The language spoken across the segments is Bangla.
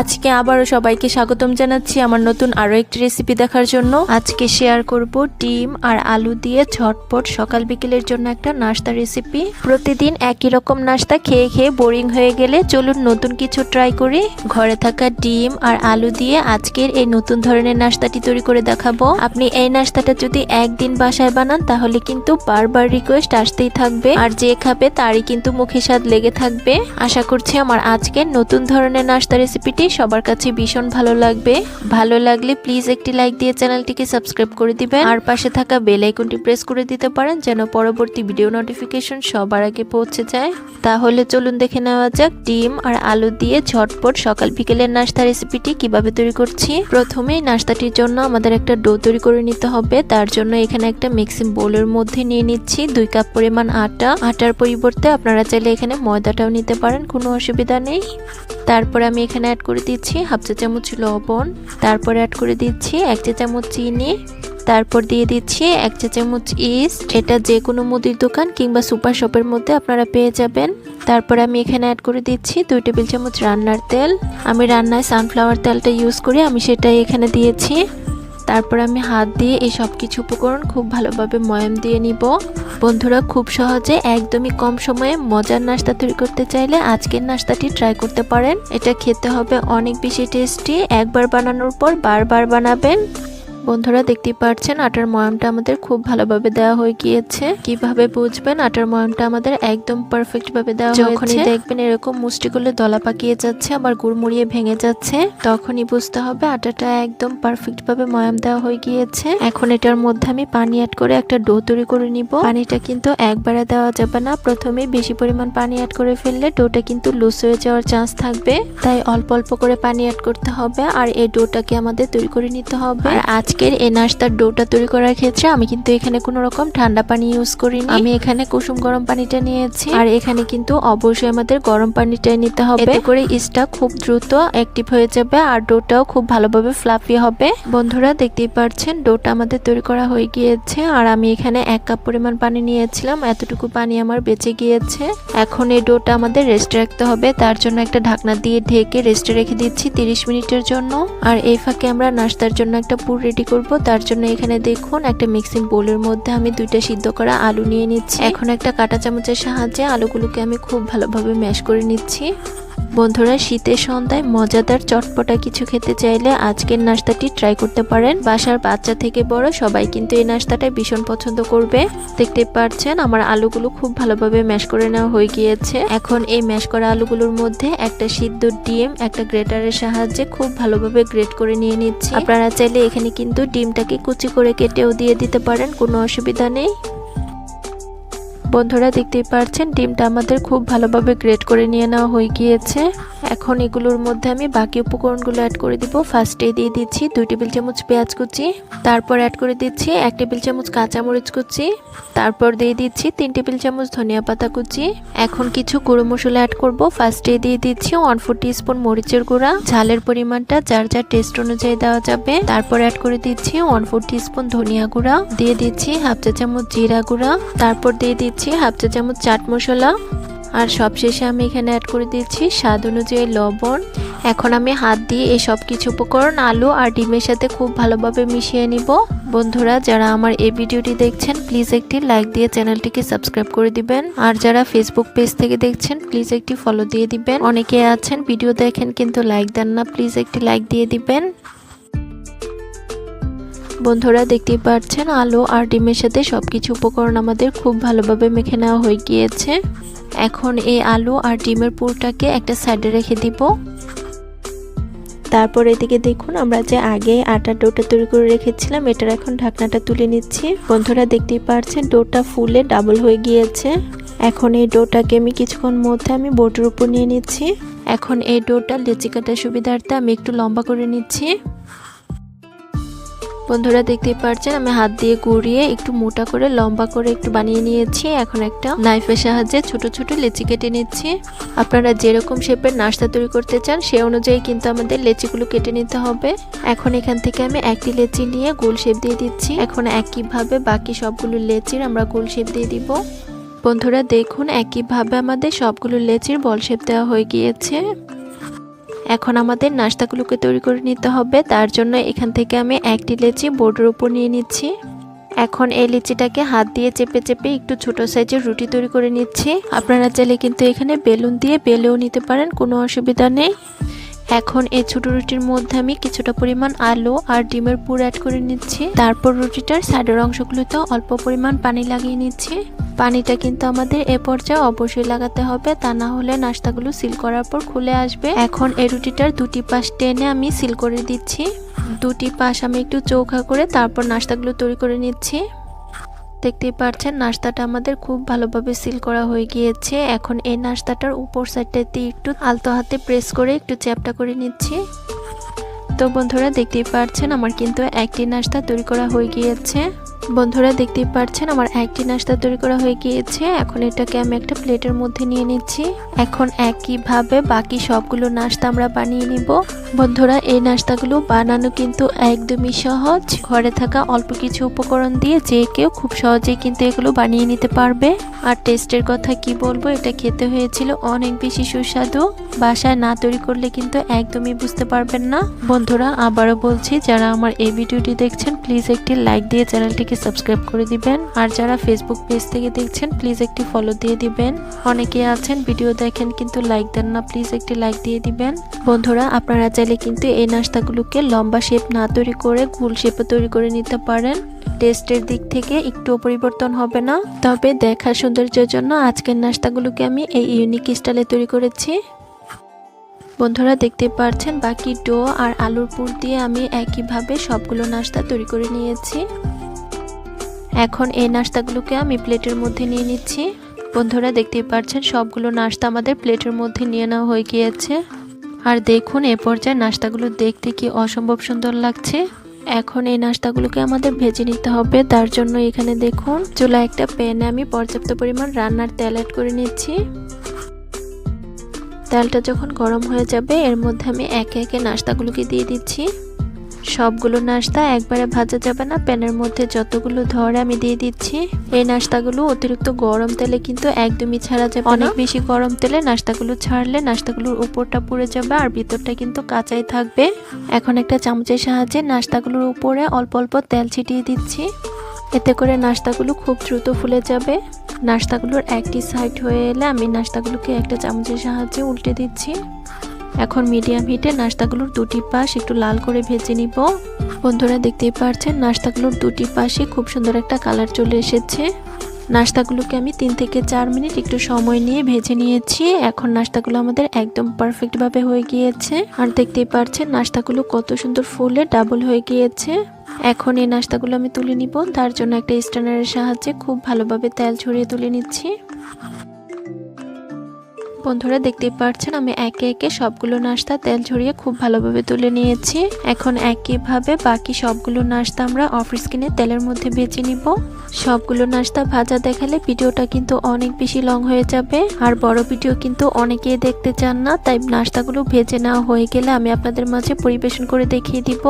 আজকে আবারও সবাইকে স্বাগতম জানাচ্ছি আমার নতুন আরও একটি রেসিপি দেখার জন্য। আজকে শেয়ার করব ডিম আর আলু দিয়ে ঝটপট সকাল বিকেলের জন্য একটা নাস্তা রেসিপি প্রতিদিন একই রকম নাস্তা খেয়ে খেয়ে বোরিং হয়ে গেলে চলুন নতুন কিছু ট্রাই করি। ঘরে থাকা ডিম আর আলু দিয়ে আজকের এই নতুন ধরনের নাস্তাটি তৈরি করে দেখাবো। আপনি এই নাস্তাটা যদি একদিন বাসায় বানান, তাহলে কিন্তু বারবার রিকোয়েস্ট আসতেই থাকবে। আর যে খাবে, তারই কিন্তু মুখে স্বাদ লেগে থাকবে। আশা করছি আমার আজকের নতুন ধরনের নাস্তা রেসিপিটি সবার কাছে ভীষণ ভালো লাগবে। ভালো লাগলে প্লিজ একটি লাইক দিয়ে চ্যানেলটিকে সাবস্ক্রাইব করে দিবেন। আর পাশে থাকা বেল আইকনটি প্রেস করে দিতে পারেন যেন পরবর্তী ভিডিও নোটিফিকেশন সবার আগে পৌঁছে যায়। তাহলে চলুন দেখে নেওয়া যাক ডিম আর আলু দিয়ে ঝটপট সকাল বিকেলের নাস্তা রেসিপিটি কীভাবে তৈরি করছি। প্রথমেই নাস্তাটির জন্য আমাদের একটা ডো তৈরি করে নিতে হবে। তার জন্য এখানে একটা মিক্সিং বোলের মধ্যে নিয়ে নিচ্ছি দুই কাপ পরিমাণ আটা। আটার পরিবর্তে আপনারা চাইলে এখানে ময়দাটাও নিতে পারেন, কোনো অসুবিধা নেই। তারপর আমি এখানে অ্যাড করে দিচ্ছি, হাফ চা চামচ লবণ, তারপর অ্যাড করে দিচ্ছি এক চা চামচ চিনি, তারপর দিয়ে দিচ্ছি এক চা চামচ ইস্ট এটা যে কোনো মুদির দোকান কিংবা সুপার শপের মধ্যে আপনারা পেয়ে যাবেন। তারপর আমি এখানে অ্যাড করে দিচ্ছি দুই টেবিল চামচ রান্নার তেল। আমি রান্নায় সানফ্লাওয়ার তেলটা ইউজ করি আমি সেটাই এখানে দিয়েছি। তারপর আমি হাত দিয়ে এই সব কিছু উপকরণ খুব ভালোভাবে ময়াম দিয়ে নিব। বন্ধুরা, খুব সহজে একদমই কম সময়ে মজার নাস্তা তৈরি করতে চাইলে আজকের নাস্তাটি ট্রাই করতে পারেন। এটা খেতে হবে অনেক বেশি টেস্টি একবার বানানোর পর বারবার বানাবেন। বন্ধুরা দেখতে পাচ্ছেন আটার ময়ামটা আমাদের খুব ভালোভাবে দেওয়া হয়ে গিয়েছে। কীভাবে বুঝবেন? আটার ময়ামটা আমাদের একদম পারফেক্ট ভাবে দেওয়া হয়েছে। যখনই দেখবেন এরকম মুষ্টি করলে দলা পাকিয়ে যাচ্ছে আবার গুড়মুড়িয়ে ভেঙে যাচ্ছে তখনই বুঝতে হবে আটাটা একদম পারফেক্ট ভাবে ময়াম দেওয়া হয়ে গিয়েছে। এখন এটার মধ্যে আমি পানি অ্যাড করে একটা ডো তৈরি করে নিব। পানিটা কিন্তু একবারে দেওয়া যাবে না। প্রথমে বেশি পরিমাণ পানি অ্যাড করে ফেললে ডোটা কিন্তু লুজ হয়ে যাওয়ার চান্স থাকবে। তাই অল্প অল্প করে পানি অ্যাড করতে হবে আর এই ডোটাকে আমাদের তৈরি করে নিতে হবে। আর আজকের এই নাস্তার ডোটা তৈরি করার ক্ষেত্রে আমি কিন্তু এখানে কোনো রকম ঠান্ডা পানি ইউজ করিনি। আমি এখানে কুসুম গরম পানিটা নিয়েছি। আর এখানে কিন্তু অবশ্যই আমাদের গরম পানিটাই নিতে হবে। এতে করে ইস্টটা খুব দ্রুত অ্যাক্টিভ হয়ে যাবে আর ডোটাও খুব ভালোভাবে ফ্লাফি হবে। বন্ধুরা দেখতেই পাচ্ছেন ডোটা আমাদের তৈরি করা হয়ে গিয়েছে। আর আমি এখানে এক কাপ পরিমাণ পানি নিয়েছিলাম এতটুকু পানি আমার বেঁচে গিয়েছে। এখন এই ডোটা আমাদের রেস্টে রাখতে হবে। তার জন্য একটা ঢাকনা দিয়ে ঢেকে রেস্টে রেখে দিচ্ছি তিরিশ মিনিটের জন্য। আর এই ফাঁকে আমরা নাস্তার জন্য একটা পুর রেডি করব। তার জন্য এখানে দেখুন একটা মিক্সিং বোলের মধ্যে আমি দুইটা সিদ্ধ করা আলু নিয়ে নিচ্ছি। এখন একটা কাটা চামচের সাহায্যে আলুগুলোকে আমি খুব ভালোভাবে ম্যাশ করে নিচ্ছি। বন্ধুরা, শীতের সন্ধ্যায় মজাদার চটপটা কিছু খেতে চাইলে আজকের নাস্তাটি ট্রাই করতে পারেন। বাসার বাচ্চা থেকে বড় সবাই কিন্তু এই নাস্তাটা ভীষণ পছন্দ করবে। দেখতে পাচ্ছেন, আমার আলুগুলো খুব ভালোভাবে ম্যাশ করে নেওয়া হয়ে গিয়েছে। এখন এই ম্যাশ করা আলুগুলোর মধ্যে একটা সিদ্ধ ডিম, একটা গ্রেটারের সাহায্যে খুব ভালোভাবে গ্রেট করে নিয়ে নিচ্ছি। আপনারা চাইলে এখানে কিন্তু ডিমটাকে কুচি করে কেটেও দিয়ে দিতে পারেন, কোনো অসুবিধা নেই। বন্ধুরা দেখতেই পাচ্ছেন ডিমটা আমাদের খুব ভালোভাবে গ্রেট করে নিয়ে নেওয়া হয়ে গিয়েছে। এখন এগুলোর মধ্যে আমি বাকি উপকরণগুলো অ্যাড করে দিব। ফার্স্টে দিয়ে দিচ্ছি দুই টেবিল চামচ পেঁয়াজ কুচি, তারপর অ্যাড করে দিচ্ছি এক টেবিল চামচ কাঁচামরিচ কুচি, তারপর দিয়ে দিচ্ছি তিন টেবিল চামচ ধনিয়া পাতা কুচি। এখন কিছু গুঁড়ো মশলা অ্যাড করব। ফার্স্টে দিয়ে দিচ্ছি ওয়ান ফোর স্পুন মরিচের গুঁড়া। ঝালের পরিমাণটা যার যার টেস্ট অনুযায়ী দেওয়া যাবে। তারপর অ্যাড করে দিচ্ছি ওয়ান ফোর স্পুন ধনিয়া গুঁড়া। দিয়ে দিচ্ছি হাফ চা চামচ জিরা গুঁড়া। তারপর দিয়ে দিচ্ছি হাফ চা চামচ চাট মশলা। আর সবশেষে আমি এখানে অ্যাড করে দিচ্ছি স্বাদ অনুযায়ী লবণ। এখন আমি হাত দিয়ে এই সব কিছু উপকরণ আলু আর ডিমের সাথে খুব ভালোভাবে মিশিয়ে নিব। বন্ধুরা, যারা আমার এই ভিডিওটি দেখছেন প্লিজ একটি লাইক দিয়ে চ্যানেলটিকে সাবস্ক্রাইব করে দিবেন। আর যারা ফেসবুক পেজ থেকে দেখছেন প্লিজ একটি ফলো দিয়ে দিবেন। অনেকে আছেন ভিডিও দেখেন কিন্তু লাইক দেন না প্লিজ একটি লাইক দিয়ে দিবেন। বন্ধুরা দেখতেই পাচ্ছেন, আলু আর ডিমের সাথে সব কিছু উপকরণ আমাদের খুব ভালোভাবে মেখে নেওয়া হয়ে গিয়েছে। এখন এই আলু আর ডিমের পুরটাকে একটা সাইডে রেখে দিব। তারপর এদিকে দেখুন, আমরা যে আগে আটার ডোটা তৈরি করে রেখেছিলাম, এটার এখন ঢাকনাটা তুলে নিচ্ছি। বন্ধুরা দেখতেই পাচ্ছেন, ডোটা ফুলে ডাবল হয়ে গিয়েছে। এখন এই ডোটাকে আমি কিছুক্ষণ মধ্যে আমি বোটের উপর নিয়ে নিচ্ছি। এখন এই ডোটা লেচি কাটার সুবিধার্থে আমি একটু লম্বা করে নিচ্ছি। বন্ধুরা দেখতেই পাচ্ছেন আমি হাত দিয়ে গুড়িয়ে একটু মোটা করে, লম্বা করে একটু বানিয়ে নিয়েছি। এখন একটা নাইফের সাহায্যে ছোট ছোট লেচি কেটে নিচ্ছি। আপনারা যেরকম শেপের নাস্তা তৈরি করতে চান, সে অনুযায়ী কিন্তু আমাদের লেচিগুলো কেটে নিতে হবে। এখন এখান থেকে আমি একটি লেচি নিয়ে গোল শেপ দিয়ে দিচ্ছি। এখন একইভাবে বাকি সবগুলো লেচির আমরা গোল শেপ দিয়ে দিব। বন্ধুরা দেখুন, একইভাবে আমাদের সবগুলো লেচির বল শেপ দেওয়া হয়ে গিয়েছে। এখন আমাদের নাস্তাগুলোকে তৈরি করে নিতে হবে, তার জন্য এখান থেকে আমি একটি লেচি বোর্ডের উপর নিয়ে নিচ্ছি। এখন এই লিচিটাকে হাত দিয়ে চেপে চেপে একটু ছোট সাইজের রুটি তৈরি করে নিচ্ছি। আপনারা চাইলে কিন্তু এখানে বেলুন দিয়ে বেলেও নিতে পারেন, কোনো অসুবিধা নেই। এখন এই ছোট রুটির মধ্যে আমি কিছুটা পরিমাণ আলু আর ডিমের পুর অ্যাড করে নিচ্ছি। তারপর রুটিটার সাইডের অংশগুলোতে অল্প পরিমাণ পানি লাগিয়ে নিচ্ছি। পানিটা কিন্তু আমাদের এ পর্যায়ে অবশ্যই লাগাতে হবে। তা না হলে নাস্তাগুলো সিল করার পর খুলে আসবে। এখন এই রুটিটার দুটি পাশ টেনে আমি সিল করে দিচ্ছি। দুটি পাশ আমি একটু চৌখা করে তারপর নাস্তাগুলো তৈরি করে নিচ্ছি। দেখতেই পাচ্ছেন নাস্তাটা আমাদের খুব ভালোভাবে সিল করা হয়ে গিয়েছে। এখন এই নাস্তাটার উপর সাইডটাতে একটু আলতো হাতে প্রেস করে একটু চ্যাপটা করে নিচ্ছি। তো বন্ধুরা, দেখতেই পাচ্ছেন আমার কিন্তু একটি নাস্তা তৈরি করা হয়ে গিয়েছে। বন্ধুরা দেখতেই পাচ্ছেন আমার একটি নাস্তা তৈরি করা হয়ে গিয়েছে। এখন এটাকে আমি একটা প্লেটের মধ্যে নিয়ে নিচ্ছি। এখন একইভাবে বাকি সবগুলো নাস্তা আমরা বানিয়ে নিব। বন্ধুরা, এই নাস্তাগুলো বানানো কিন্তু একদমই সহজ। ঘরে থাকা অল্প কিছু উপকরণ দিয়ে যে কেউ খুব সহজেই কিন্তু এগুলো বানিয়ে নিতে পারবে। আর টেস্টের কথা কি বলব, এটা খেতে হয়েছিল অনেক বেশি সুস্বাদু। বাসায় না তৈরি করলে কিন্তু একদমই বুঝতে পারবেন না। বন্ধুরা, আবারও বলছি, যারা আমার এই ভিডিওটি দেখছেন, প্লিজ একটি লাইক দিয়ে চ্যানেলটিকে সাবস্ক্রাইব করে দিবেন। আর যারা ফেসবুক পেজ থেকে দেখছেন, প্লিজ একটি ফলো দিয়ে দিবেন। অনেকে আছেন, ভিডিও দেখেন, কিন্তু লাইক দেন না, প্লিজ একটি লাইক দিয়ে দিবেন। বন্ধুরা, আপনারা চাইলে কিন্তু এই নাস্তাগুলোকে লম্বা শেপ না তৈরি করে গোল শেপে তৈরি করে নিতে পারেন। টেস্টের দিক থেকে একটু পরিবর্তন হবে না। তবে দেখার সৌন্দর্যের জন্য আজকের নাস্তাগুলোকে আমি এই ইউনিক স্টাইলে তৈরি করেছি। বন্ধুরা, দেখতে পাচ্ছেন বাকি ডো আর আলুর পুর দিয়ে আমি একইভাবে সবগুলো নাস্তা তৈরি করে নিয়েছি। এখন এই নাস্তাগুলোকে আমি প্লেটের মধ্যে নিয়ে নিচ্ছি। বন্ধুরা, দেখতেই পাচ্ছেন সবগুলো নাস্তা আমাদের প্লেটের মধ্যে নিয়ে নেওয়া হয়ে গিয়েছে। আর দেখুন, এ পর্যায়ে নাস্তাগুলো দেখতে কি অসম্ভব সুন্দর লাগছে। এখন এই নাস্তাগুলোকে আমাদের ভেজে নিতে হবে। তার জন্য এখানে দেখুন, চুলা একটা প্যানে আমি পর্যাপ্ত পরিমাণ রান্নার তেল অ্যাড করে নিচ্ছি। তেলটা যখন গরম হয়ে যাবে, এর মধ্যে আমি একে একে নাস্তাগুলোকে দিয়ে দিচ্ছি। সবগুলো নাস্তা একবারে ভাজা যাবে না প্যানের মধ্যে যতগুলো ধরে আমি দিয়ে দিচ্ছি। এই নাস্তাগুলো অতিরিক্ত গরম তেলে কিন্তু একদমই ছাড়া যাবে অনেক বেশি গরম তেলে নাস্তাগুলো ছাড়লে নাস্তাগুলোর উপরটা পুড়ে যাবে আর ভিতরটা কিন্তু কাঁচাই থাকবে। এখন একটা চামচের সাহায্যে নাস্তাগুলোর উপরে অল্প অল্প তেল ছিটিয়ে দিচ্ছি। এতে করে নাস্তাগুলো খুব দ্রুত ফুলে যাবে। নাস্তাগুলোর একটি সাইড হয়ে এলে আমি নাস্তাগুলোকে একটা চামচের সাহায্যে উল্টে দিচ্ছি। এখন মিডিয়াম হিটে নাস্তাগুলোর দুটি পাশ একটু লাল করে ভেজে নিব। বন্ধুরা দেখতেই পারছেন নাস্তাগুলোর দুটি পাশে খুব সুন্দর একটা কালার চলে এসেছে। নাস্তাগুলোকে আমি তিন থেকে চার মিনিট একটু সময় নিয়ে ভেজে নিয়েছি। এখন নাস্তাগুলো আমাদের একদম পারফেক্টভাবে হয়ে গিয়েছে। আর দেখতেই পারছেন নাস্তাগুলো কত সুন্দর ফুলে ডাবল হয়ে গিয়েছে। এখন এই নাস্তাগুলো আমি তুলে নিব। তার জন্য একটা স্ট্যান্ডারের সাহায্যে খুব ভালোভাবে তেল ছড়িয়ে তুলে নিচ্ছি। বন্ধুরা দেখতে পাচ্ছেন আমি একে একে সবগুলো নাস্তা তেল ঝরিয়ে খুব ভালোভাবে তুলে নিয়েছি। এখন একইভাবে বাকি সবগুলো নাস্তা আমরা অফ স্কিনে তেলের মধ্যে ভেজে নিব। সবগুলো নাস্তা ভাজা দেখালে ভিডিওটা কিন্তু অনেক বেশি লং হয়ে যাবে। আর বড় ভিডিও কিন্তু অনেকেই দেখতে চান না, তাই নাস্তাগুলো ভেজে নেওয়া হয়ে গেলে আমি আপনাদের মাঝে পরিবেশন করে দেখিয়ে দিব।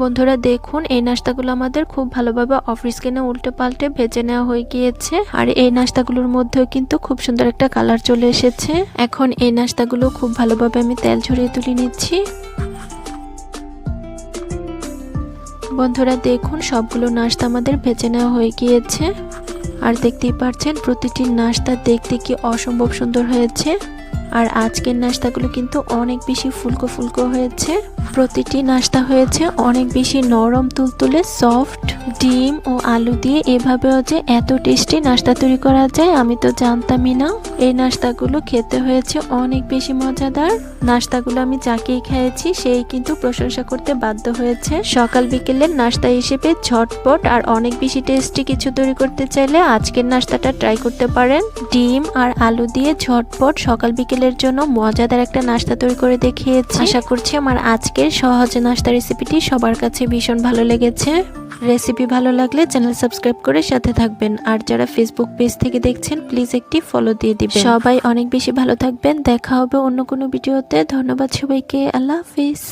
বন্ধুরা দেখুন, এই নাস্তাগুলো আমাদের খুব ভালোভাবে অফিস স্কিনে উল্টে পাল্টে ভেজে নেওয়া হয়ে গিয়েছে। আর এই নাস্তাগুলোর মধ্যেও কিন্তু খুব সুন্দর একটা কালার চলে এসেছে। এখন এই নাস্তাগুলো খুব ভালোভাবে আমি তেল ঝরিয়ে তুলে নিচ্ছি। বন্ধুরা দেখুন, সবগুলো নাস্তা আমাদের ভেজে নেওয়া হয়ে গিয়েছে। আর দেখতেই পাচ্ছেন, প্রতিটি নাস্তা দেখতে কি অসম্ভব সুন্দর হয়েছে। আর আজকের নাস্তাগুলো কিন্তু অনেক বেশি ফুলকো ফুলকো হয়েছে। প্রতিটি নাস্তা হয়েছে অনেক বেশি নরম, তুলতুলে, সফট, ডিম ও আলু দিয়ে। এভাবেও যে এত টেস্টি নাস্তা তৈরি করা যায়, আমি তো জানতামই না। এই নাস্তাগুলো খেতে হয়েছে অনেক বেশি মজাদার। নাস্তাগুলো আমি যাকেই খেয়েছি, সেই কিন্তু প্রশংসা করতে বাধ্য হয়েছে। সকাল বিকেলের নাস্তা হিসেবে ঝটপট আর অনেক বেশি টেস্টি কিছু তৈরি করতে চাইলে আজকের নাস্তাটা ট্রাই করতে পারেন। ডিম আর আলু দিয়ে ঝটপট সকাল বিকেলের জন্য মজাদার একটা নাস্তা তৈরি করে দেখিয়েছি। আশা করছি আমার আজকের সহজ নাস্তা রেসিপিটি সবার কাছে ভীষণ ভালো লেগেছে। রেসিপি ভালো লাগলে চ্যানেল সাবস্ক্রাইব করে সাথে থাকবেন। আর যারা ফেসবুক পেজ থেকে দেখছেন প্লিজ একটি ফলো দিয়ে দিবেন। সবাই অনেক বেশি ভালো থাকবেন। দেখা হবে অন্য কোনো ভিডিওতে ধন্যবাদ সবাইকে। আল্লাহ হাফিজ।